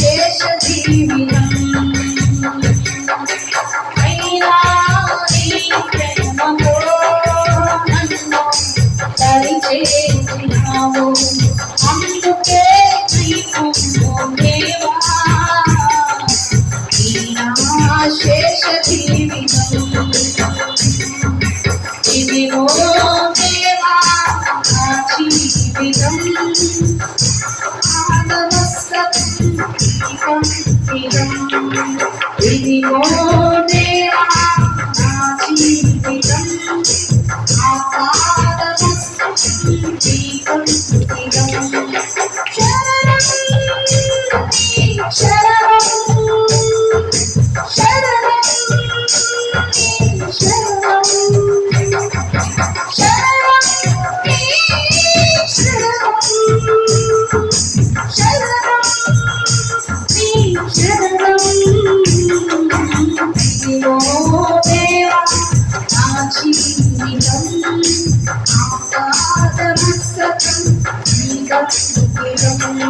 శేష జీవితం అయినా ప్రేమతో నన్ను సరిచేసినావు అందుకే శేష జీవితం ఇదిగో దేవా జీవితం ఆనమస్తం ఇదిగో దే Thank you.